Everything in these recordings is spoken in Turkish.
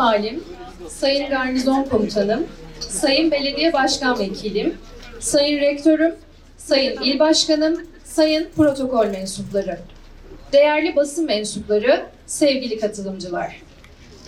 Valim, Sayın Garnizon Komutanım, Sayın Belediye Başkan Vekilim, Sayın Rektörüm, Sayın İl Başkanım, Sayın Protokol mensupları, değerli basın mensupları, sevgili katılımcılar.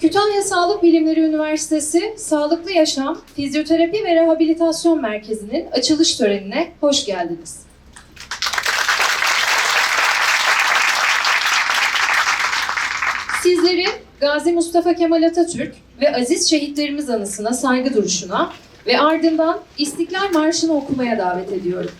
Kütahya Sağlık Bilimleri Üniversitesi Sağlıklı Yaşam, Fizyoterapi ve Rehabilitasyon Merkezi'nin açılış törenine hoş geldiniz. Sizleri Gazi Mustafa Kemal Atatürk ve aziz şehitlerimiz anısına saygı duruşuna ve ardından İstiklal Marşı'nı okumaya davet ediyorum.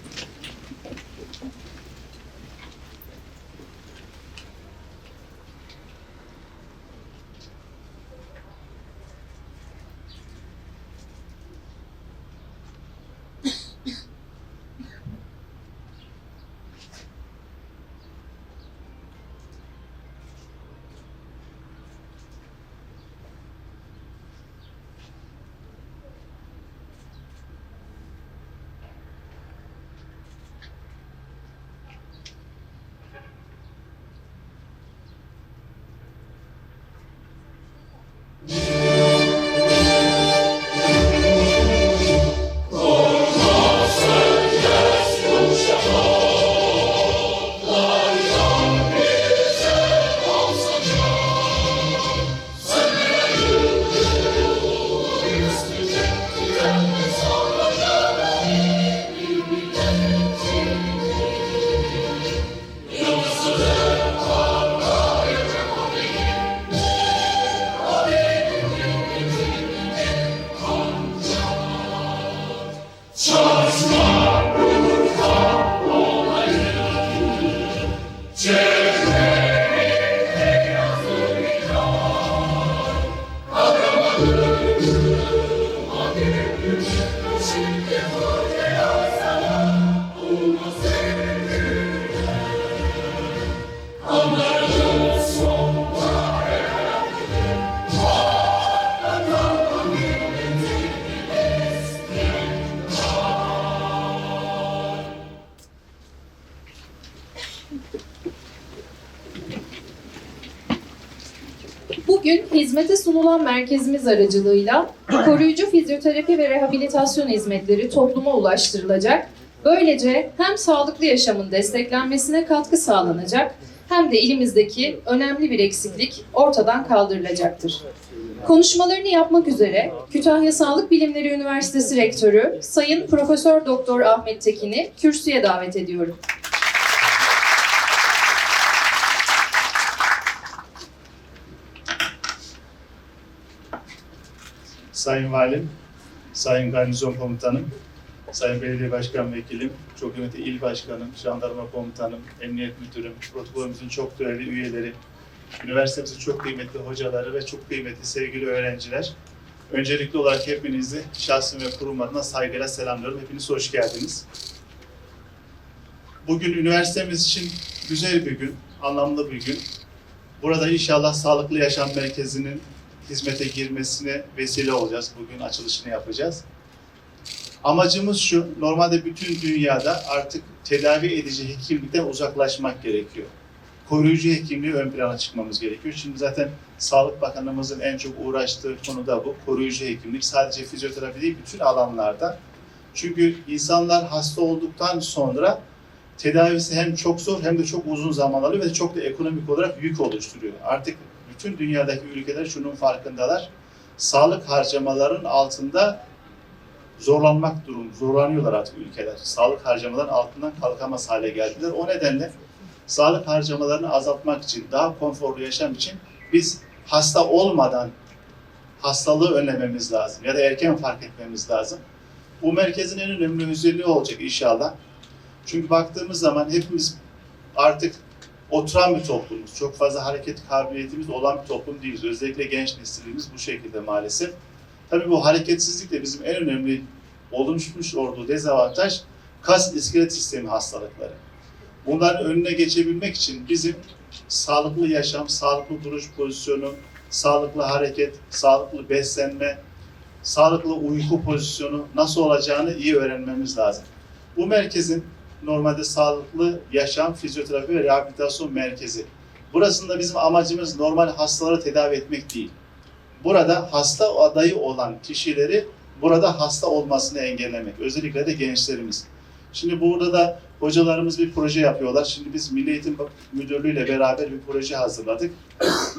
Merkezimiz aracılığıyla koruyucu fizyoterapi ve rehabilitasyon hizmetleri topluma ulaştırılacak. Böylece hem sağlıklı yaşamın desteklenmesine katkı sağlanacak hem de ilimizdeki önemli bir eksiklik ortadan kaldırılacaktır. Konuşmalarını yapmak üzere Kütahya Sağlık Bilimleri Üniversitesi Rektörü Sayın Profesör Doktor Ahmet Tekin'i kürsüye davet ediyorum. Sayın Valim, Sayın Garnizon Komutanım, Sayın Belediye Başkan Vekilim, çok kıymetli İl Başkanım, Jandarma Komutanım, Emniyet Müdürüm, protokolümüzün çok değerli üyeleri, üniversitemizin çok kıymetli hocaları ve çok kıymetli sevgili öğrenciler. Öncelikli olarak hepinizi şahsım ve kurum adına saygıyla selamlıyorum. Hepiniz hoş geldiniz. Bugün üniversitemiz için güzel bir gün, anlamlı bir gün. Burada inşallah Sağlıklı Yaşam Merkezi'nin hizmete girmesine vesile olacağız. Bugün açılışını yapacağız. Amacımız şu, normalde bütün dünyada artık tedavi edici hekimlikten uzaklaşmak gerekiyor. Koruyucu hekimliği ön plana çıkmamız gerekiyor. Şimdi zaten Sağlık Bakanımızın en çok uğraştığı konu da bu. Koruyucu hekimlik sadece fizyoterapi değil bütün alanlarda. Çünkü insanlar hasta olduktan sonra tedavisi hem çok zor hem de çok uzun zaman alıyor ve çok da ekonomik olarak yük oluşturuyor. Artık bütün dünyadaki ülkeler şunun farkındalar. Sağlık harcamaların altında zorlanmak durum, zorlanıyorlar artık ülkeler. Sağlık harcamaların altından kalkamaz hale geldiler. O nedenle sağlık harcamalarını azaltmak için, daha konforlu yaşam için biz hasta olmadan hastalığı önlememiz lazım ya da erken fark etmemiz lazım. Bu merkezin en önemli özelliği olacak inşallah. Çünkü baktığımız zaman hepimiz artık oturan bir toplumuz. Çok fazla hareket kabiliyetimiz olan bir toplum değiliz. Özellikle genç neslimiz bu şekilde maalesef. Tabii bu hareketsizlik de bizim en önemli oluşmuş olduğu dezavantaj kas iskelet sistemi hastalıkları. Bunların önüne geçebilmek için bizim sağlıklı yaşam, sağlıklı duruş pozisyonu, sağlıklı hareket, sağlıklı beslenme, sağlıklı uyku pozisyonu nasıl olacağını iyi öğrenmemiz lazım. Bu merkezin normalde sağlıklı yaşam, fizyoterapi ve rehabilitasyon merkezi. Burasında bizim amacımız normal hastaları tedavi etmek değil. burada hasta adayı olan kişileri burada hasta olmasını engellemek. Özellikle de gençlerimiz. Şimdi burada da hocalarımız bir proje yapıyorlar. Şimdi biz Milli Eğitim Müdürlüğü ile beraber bir proje hazırladık.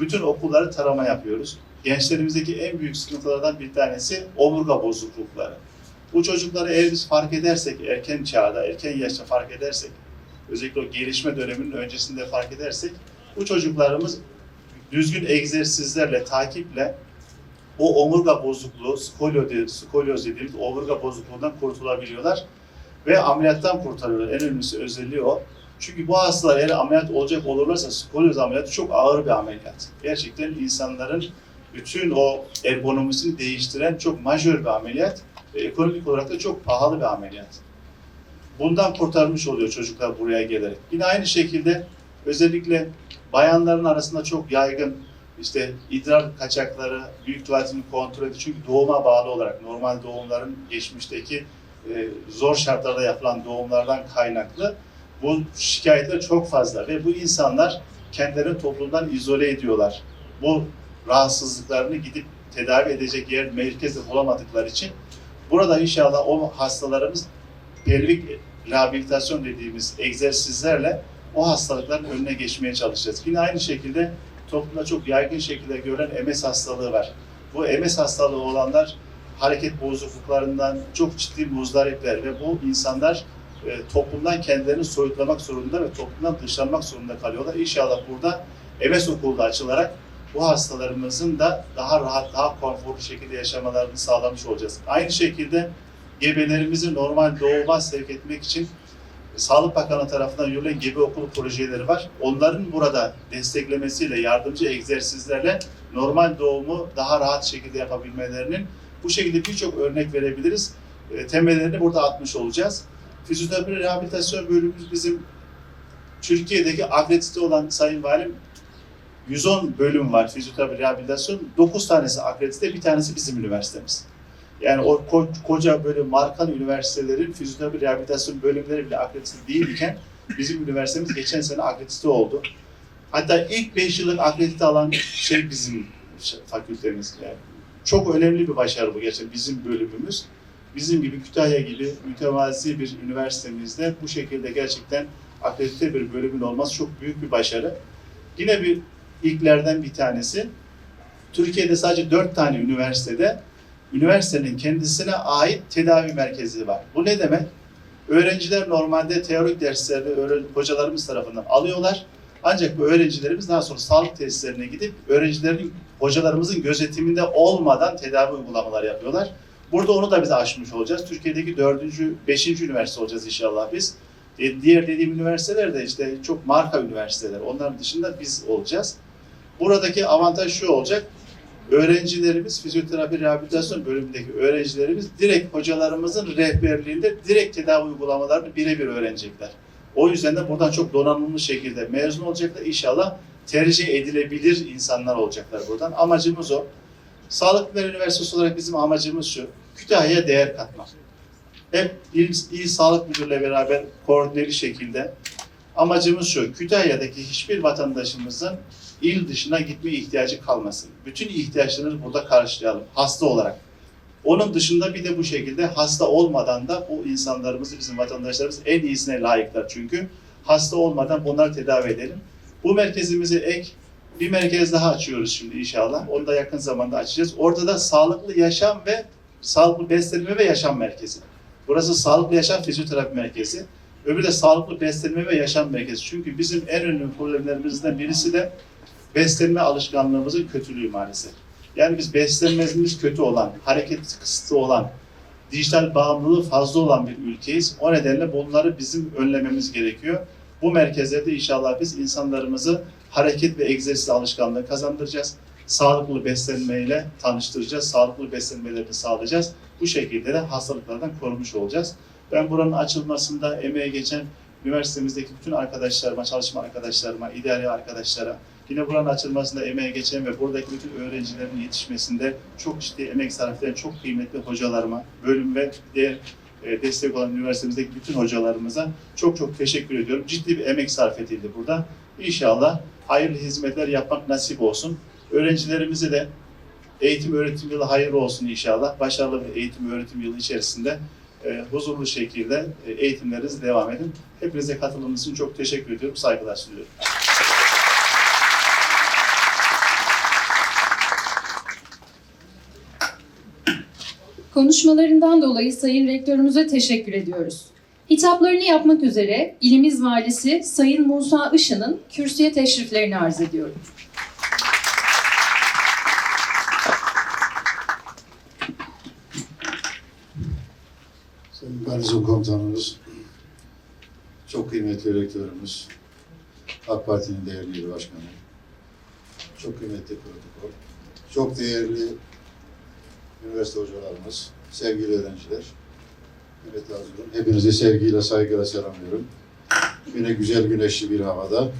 Bütün okulları tarama yapıyoruz. Gençlerimizdeki en büyük sıkıntılardan bir tanesi omurga bozuklukları. Bu çocukları eğer biz fark edersek, erken çağda, erken yaşta fark edersek, özellikle o gelişme döneminin öncesinde fark edersek, bu çocuklarımız düzgün egzersizlerle, takiple o omurga bozukluğu, skolyoz, skolyoz dediğimiz omurga bozukluğundan kurtulabiliyorlar ve ameliyattan kurtarıyorlar. En önemlisi özelliği o. Çünkü bu hastalar eğer ameliyat olacak olurlarsa skolyoz ameliyatı çok ağır bir ameliyat. Gerçekten insanların bütün o ergonomisini değiştiren çok majör bir ameliyat ekonomik olarak da çok pahalı bir ameliyat. Bundan kurtarmış oluyor çocuklar buraya gelerek. Yine aynı şekilde özellikle bayanların arasında çok yaygın işte idrar kaçakları, büyük tuvaletini kontrol. Çünkü doğuma bağlı olarak normal doğumların geçmişteki e, zor şartlarda yapılan doğumlardan kaynaklı bu şikayetler çok fazla ve bu insanlar kendilerini toplumdan izole ediyorlar. Bu rahatsızlıklarını gidip tedavi edecek yer merkezi bulamadıkları için burada inşallah o hastalarımız pelvik rehabilitasyon dediğimiz egzersizlerle o hastalıkların önüne geçmeye çalışacağız. Yine aynı şekilde toplumda çok yaygın şekilde görülen MS hastalığı var. Bu MS hastalığı olanlar hareket bozukluklarından çok ciddi muzdaripler ve bu insanlar e, toplumdan kendilerini soyutlamak zorunda ve toplumdan dışlanmak zorunda kalıyorlar. İnşallah burada MS okulu da açılarak bu hastalarımızın da daha rahat, daha konforlu şekilde yaşamalarını sağlamış olacağız. Aynı şekilde gebelerimizi normal doğuma sevk etmek için Sağlık Bakanı tarafından yürüyen gebe okulu projeleri var. Onların burada desteklemesiyle, yardımcı egzersizlerle normal doğumu daha rahat şekilde yapabilmelerinin bu şekilde birçok örnek verebiliriz. E, temellerini burada atmış olacağız. Fizyoterapi rehabilitasyon bölümümüz bizim Türkiye'deki akredite olan Sayın Valim 110 bölüm var fizyoterapi rehabilitasyon. 9 tanesi akredite, bir tanesi bizim üniversitemiz. Yani o ko- koca böyle markan üniversitelerin fizyoterapi rehabilitasyon bölümleri bile akredite değilken bizim üniversitemiz geçen sene akredite oldu. Hatta ilk 5 yıllık akredite alan şey bizim fakültemiz. Yani çok önemli bir başarı bu gerçekten bizim bölümümüz. Bizim gibi Kütahya gibi mütevazi bir üniversitemizde bu şekilde gerçekten akredite bir bölümün olması çok büyük bir başarı. Yine bir ilklerden bir tanesi. Türkiye'de sadece dört tane üniversitede üniversitenin kendisine ait tedavi merkezi var. Bu ne demek? Öğrenciler normalde teorik derslerini hocalarımız tarafından alıyorlar. Ancak bu öğrencilerimiz daha sonra sağlık tesislerine gidip öğrencilerin hocalarımızın gözetiminde olmadan tedavi uygulamaları yapıyorlar. Burada onu da biz aşmış olacağız. Türkiye'deki dördüncü, beşinci üniversite olacağız inşallah biz. E, diğer dediğim üniversiteler de işte çok marka üniversiteler. Onların dışında biz olacağız. Buradaki avantaj şu olacak. Öğrencilerimiz, fizyoterapi rehabilitasyon bölümündeki öğrencilerimiz direkt hocalarımızın rehberliğinde direkt tedavi uygulamalarını birebir öğrenecekler. O yüzden de buradan çok donanımlı şekilde mezun olacaklar. İnşallah tercih edilebilir insanlar olacaklar buradan. Amacımız o. Sağlık Bilimleri Üniversitesi olarak bizim amacımız şu. Kütahya'ya değer katmak. Hep İl, İl Sağlık Müdürlüğü'yle beraber koordineli şekilde amacımız şu. Kütahya'daki hiçbir vatandaşımızın il dışına gitme ihtiyacı kalmasın. Bütün ihtiyaçlarını burada karşılayalım hasta olarak. Onun dışında bir de bu şekilde hasta olmadan da bu insanlarımızı, bizim vatandaşlarımız en iyisine layıklar çünkü. Hasta olmadan bunları tedavi edelim. Bu merkezimizi ek bir merkez daha açıyoruz şimdi inşallah. Onu da yakın zamanda açacağız. Orada da sağlıklı yaşam ve sağlıklı beslenme ve yaşam merkezi. Burası sağlıklı yaşam fizyoterapi merkezi. Öbürü de sağlıklı beslenme ve yaşam merkezi. Çünkü bizim en önemli problemlerimizden birisi de beslenme alışkanlığımızın kötülüğü maalesef. Yani biz beslenmemiz kötü olan, hareket kısıtlı olan, dijital bağımlılığı fazla olan bir ülkeyiz. O nedenle bunları bizim önlememiz gerekiyor. Bu merkezlerde inşallah biz insanlarımızı hareket ve egzersiz alışkanlığı kazandıracağız. Sağlıklı beslenmeyle tanıştıracağız. Sağlıklı beslenmelerini sağlayacağız. Bu şekilde de hastalıklardan korumuş olacağız. Ben buranın açılmasında emeğe geçen üniversitemizdeki bütün arkadaşlarıma, çalışma arkadaşlarıma, idari arkadaşlara, yine buranın açılmasında emeğe geçen ve buradaki bütün öğrencilerin yetişmesinde çok ciddi emek sarf eden çok kıymetli hocalarıma, bölüm ve diğer e, destek olan üniversitemizdeki bütün hocalarımıza çok çok teşekkür ediyorum. Ciddi bir emek sarf edildi burada. İnşallah hayırlı hizmetler yapmak nasip olsun. Öğrencilerimizi de Eğitim öğretim yılı hayırlı olsun inşallah. Başarılı bir eğitim öğretim yılı içerisinde e, huzurlu şekilde e, eğitimleriniz devam edin. Hepinize katılımınız için çok teşekkür ediyorum. Saygılar sunuyorum. Konuşmalarından dolayı Sayın Rektörümüze teşekkür ediyoruz. Hitaplarını yapmak üzere ilimiz valisi Sayın Musa Işın'ın kürsüye teşriflerini arz ediyorum. Sayın Garnizon Komutanımız, çok kıymetli rektörümüz, AK Parti'nin değerli il başkanı, çok kıymetli protokol, çok değerli üniversite hocalarımız, sevgili öğrenciler, kıymetli hazırım. Hepinizi sevgiyle, saygıyla selamlıyorum. Yine güzel güneşli bir havada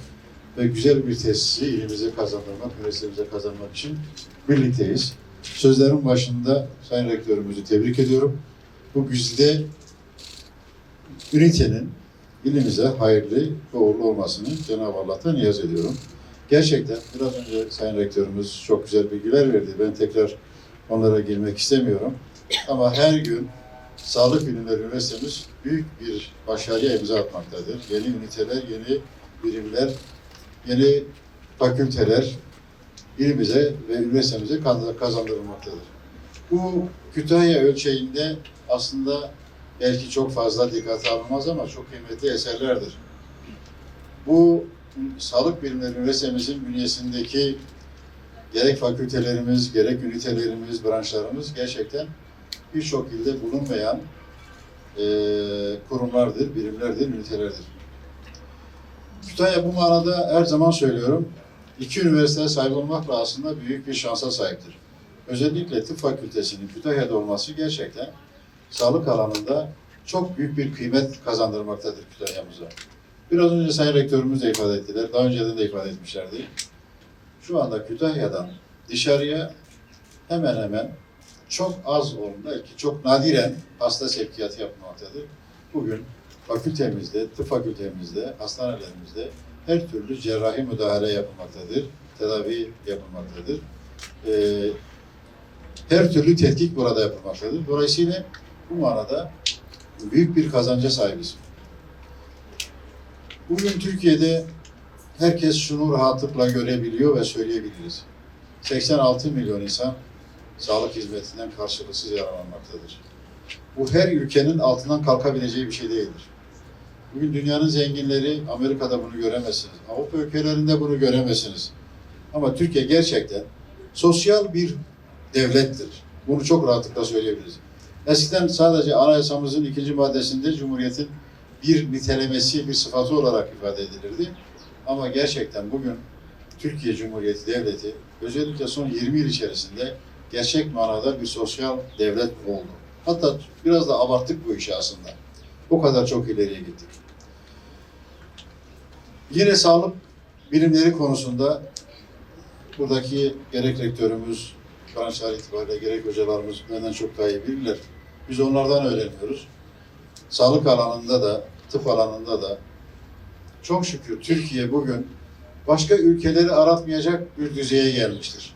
ve güzel bir tesisi ilimize kazandırmak, üniversitemize kazanmak için birlikteyiz. Sözlerin başında Sayın Rektörümüzü tebrik ediyorum. Bu güzide ünitenin ilimize hayırlı ve uğurlu olmasını Cenab-ı Allah'tan niyaz ediyorum. Gerçekten biraz önce Sayın Rektörümüz çok güzel bilgiler verdi. Ben tekrar onlara girmek istemiyorum. Ama her gün Sağlık Bilimleri Üniversitemiz büyük bir başarıya imza atmaktadır. Yeni üniteler, yeni birimler, yeni fakülteler ilimize ve üniversitemize kazandırılmaktadır. Bu Kütahya ölçeğinde aslında belki çok fazla dikkate alınmaz ama çok kıymetli eserlerdir. Bu Sağlık Bilimleri Üniversitemizin bünyesindeki gerek fakültelerimiz, gerek ünitelerimiz, branşlarımız gerçekten birçok ilde bulunmayan eee, kurumlardır, birimlerdir, ünitelerdir. Kütahya bu manada her zaman söylüyorum, iki üniversiteye sahip olmakla aslında büyük bir şansa sahiptir. Özellikle tıp fakültesinin Kütahya'da olması gerçekten sağlık alanında çok büyük bir kıymet kazandırmaktadır Kütahya'mıza. Biraz önce Sayın Rektörümüz de ifade ettiler, daha önceden de ifade etmişlerdi. Şu anda Kütahya'dan dışarıya hemen hemen çok az olun, belki çok nadiren hasta sevkiyatı yapılmaktadır. Bugün fakültemizde, tıp fakültemizde, hastanelerimizde her türlü cerrahi müdahale yapılmaktadır, tedavi yapılmaktadır. Ee, her türlü tetkik burada yapılmaktadır. Dolayısıyla bu manada büyük bir kazanca sahibiz. Bugün Türkiye'de herkes şunu rahatlıkla görebiliyor ve söyleyebiliriz. 86 milyon insan sağlık hizmetinden karşılıksız yararlanmaktadır. Bu her ülkenin altından kalkabileceği bir şey değildir. Bugün dünyanın zenginleri Amerika'da bunu göremezsiniz. Avrupa ülkelerinde bunu göremezsiniz. Ama Türkiye gerçekten sosyal bir devlettir. Bunu çok rahatlıkla söyleyebiliriz. Eskiden sadece anayasamızın ikinci maddesinde Cumhuriyet'in bir nitelemesi, bir sıfatı olarak ifade edilirdi. Ama gerçekten bugün Türkiye Cumhuriyeti Devleti özellikle son 20 yıl içerisinde gerçek manada bir sosyal devlet oldu. Hatta biraz da abarttık bu işi aslında. O kadar çok ileriye gittik. Yine sağlık bilimleri konusunda buradaki gerek rektörümüz, branşlar itibariyle gerek hocalarımız benden çok daha iyi bilirler. Biz onlardan öğreniyoruz. Sağlık alanında da, tıp alanında da çok şükür Türkiye bugün başka ülkeleri aratmayacak bir düzeye gelmiştir.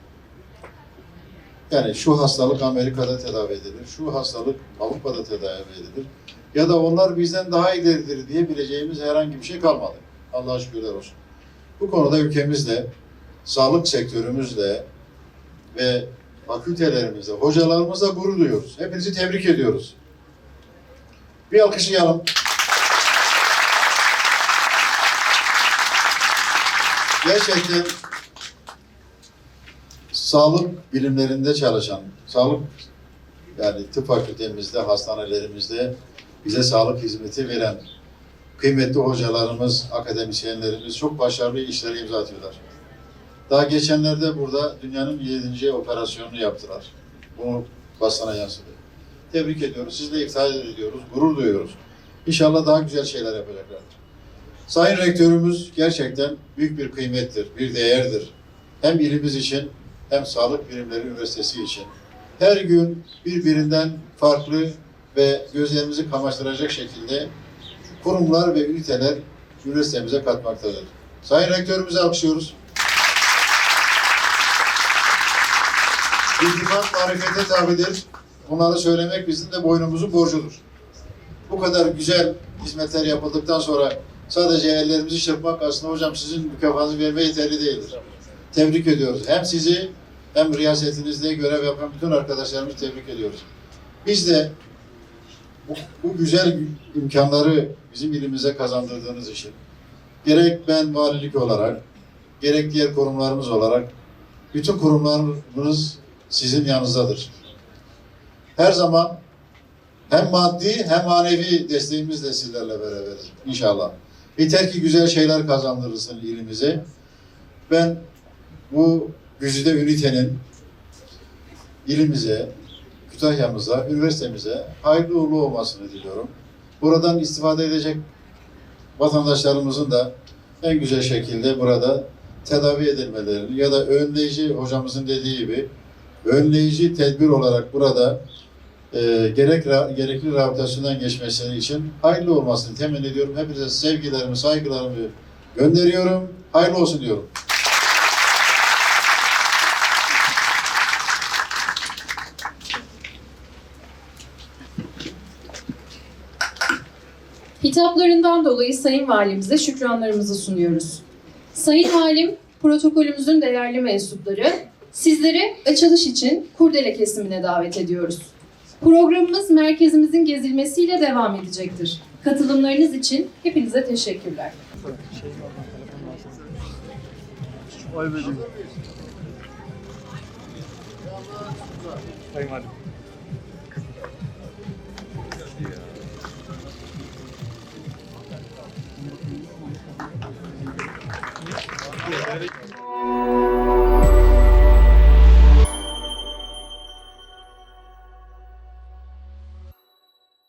Yani şu hastalık Amerika'da tedavi edilir, şu hastalık Avrupa'da tedavi edilir. Ya da onlar bizden daha ileridir diyebileceğimiz herhangi bir şey kalmadı. Allah'a şükürler olsun. Bu konuda ülkemizde, sağlık sektörümüzle ve fakültelerimizle, hocalarımızla gurur duyuyoruz. Hepinizi tebrik ediyoruz. Bir alkışlayalım. Gerçekten sağlık bilimlerinde çalışan, sağlık yani tıp fakültemizde, hastanelerimizde bize sağlık hizmeti veren kıymetli hocalarımız, akademisyenlerimiz çok başarılı işlere imza atıyorlar. Daha geçenlerde burada dünyanın yedinci operasyonunu yaptılar. Bunu basına yansıdı. Tebrik ediyoruz. Sizle iftihar ediyoruz. Gurur duyuyoruz. İnşallah daha güzel şeyler yapacaklardır. Sayın Rektörümüz gerçekten büyük bir kıymettir, bir değerdir. Hem ilimiz için hem Sağlık Bilimleri Üniversitesi için. Her gün birbirinden farklı ve gözlerimizi kamaştıracak şekilde kurumlar ve üniteler üniversitemize katmaktadır. Sayın Rektörümüzü alkışlıyoruz. İltifat marifete tabidir. Bunları söylemek bizim de boynumuzun borcudur. Bu kadar güzel hizmetler yapıldıktan sonra sadece ellerimizi çırpmak aslında hocam sizin mükafatınızı vermeye yeterli değildir. Tebrik ediyoruz. Hem sizi hem riyasetinizde görev yapan bütün arkadaşlarımızı tebrik ediyoruz. Biz de bu, bu güzel imkanları bizim ilimize kazandırdığınız için gerek ben valilik olarak gerek diğer kurumlarımız olarak bütün kurumlarımız sizin yanınızdadır. Her zaman hem maddi hem manevi desteğimizle sizlerle beraberiz inşallah. Yeter ki güzel şeyler kazandırırsın ilimize. Ben bu güzide ünitenin ilimize, Kütahya'mıza, üniversitemize hayırlı uğurlu olmasını diliyorum. Buradan istifade edecek vatandaşlarımızın da en güzel şekilde burada tedavi edilmelerini ya da önleyici hocamızın dediği gibi önleyici tedbir olarak burada e, gerek gerekli rehabilitasyondan geçmesi için hayırlı olmasını temin ediyorum. Hepinize sevgilerimi, saygılarımı gönderiyorum. Hayırlı olsun diyorum. Hitaplarından dolayı Sayın Valimize şükranlarımızı sunuyoruz. Sayın Valim, protokolümüzün değerli mensupları, sizleri açılış için kurdele kesimine davet ediyoruz. Programımız merkezimizin gezilmesiyle devam edecektir. Katılımlarınız için hepinize teşekkürler. Sayın Valim.